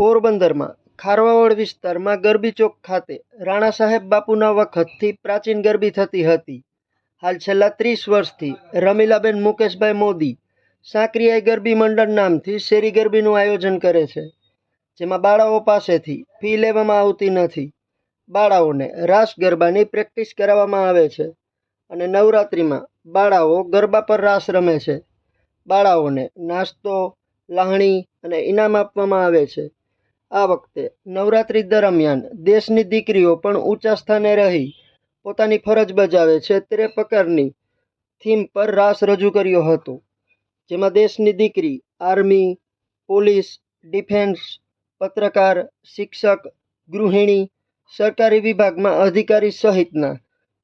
પોરબંદરમાં, ખારવાવડ વિસ્તારમાં ગરબી ચોક ખાતે રાણા સાહેબ બાપુના વખતથી પ્રાચીન ગરબી થતી હતી. હાલ છેલ્લા ત્રીસ વર્ષથી રમીલાબેન મુકેશભાઈ મોદી સાંકરિયાઈ ગરબી મંડળ નામથી શેરી ગરબીનું આયોજન કરે છે, જેમાં બાળાઓ પાસેથી ફી લેવામાં આવતી નથી. બાળાઓને રાસ ગરબાની પ્રેક્ટિસ કરાવવામાં આવે છે અને નવરાત્રિમાં બાળાઓ ગરબા પર રાસ રમે છે. બાળાઓને નાસ્તો, લાહણી અને ઇનામ આપવામાં આવે છે. આ વખતે નવરાત્રિ દરમિયાન દેશની દીકરીઓ પણ ઊંચા સ્થાને રહી પોતાની ફરજ બજાવે છે તે પ્રકારની થીમ પર રાસ રજૂ કર્યો હતો. જેમાં દેશની દીકરી, આર્મી, પોલીસ, ડિફેન્સ, પત્રકાર, શિક્ષક, ગૃહિણી, સરકારી વિભાગમાં અધિકારી સહિતના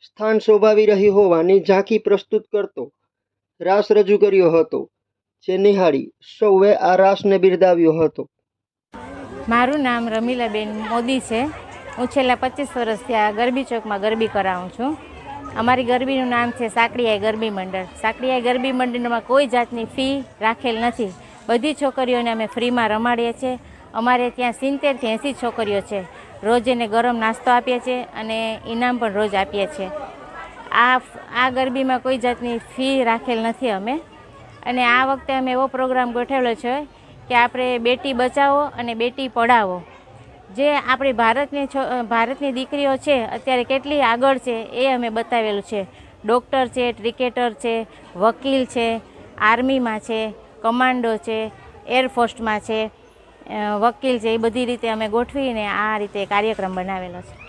સ્થાન શોભાવી રહી હોવાની ઝાંખી પ્રસ્તુત કરતો રાસ રજૂ કર્યો હતો, જે નિહાળી સૌએ આ રાસને બિરદાવ્યો હતો. મારું નામ રમીલાબેન મોદી છે. હું છેલ્લા પચીસ વર્ષથી આ ગરબી ચોકમાં ગરબી કરાવું છું. અમારી ગરબીનું નામ છે સાંકડીયાઈ ગરબી મંડળ. સાંકડીયાઈ ગરબી મંડળમાં કોઈ જાતની ફી રાખેલ નથી. બધી છોકરીઓને અમે ફ્રીમાં રમાડીએ છીએ. અમારે ત્યાં સિત્તેરથી એંસી છોકરીઓ છે. રોજ એને ગરમ નાસ્તો આપીએ છીએ અને ઇનામ પણ રોજ આપીએ છીએ. આ આ ગરબીમાં કોઈ જાતની ફી રાખેલ નથી અમે. અને આ વખતે અમે એવો પ્રોગ્રામ ગોઠવેલો છે કે આપણે બેટી બચાવો અને બેટી પઢાવો. જે આપણી ભારતની છો ભારતની દીકરીઓ છે, અત્યારે કેટલી આગળ છે એ અમે બતાવેલું છે. ડૉક્ટર છે, ક્રિકેટર છે, વકીલ છે, આર્મીમાં છે, કમાન્ડો છે, એરફોર્સમાં છે વકીલ છે, એ બધી રીતે અમે ગોઠવીને આ રીતે કાર્યક્રમ બનાવેલો છે.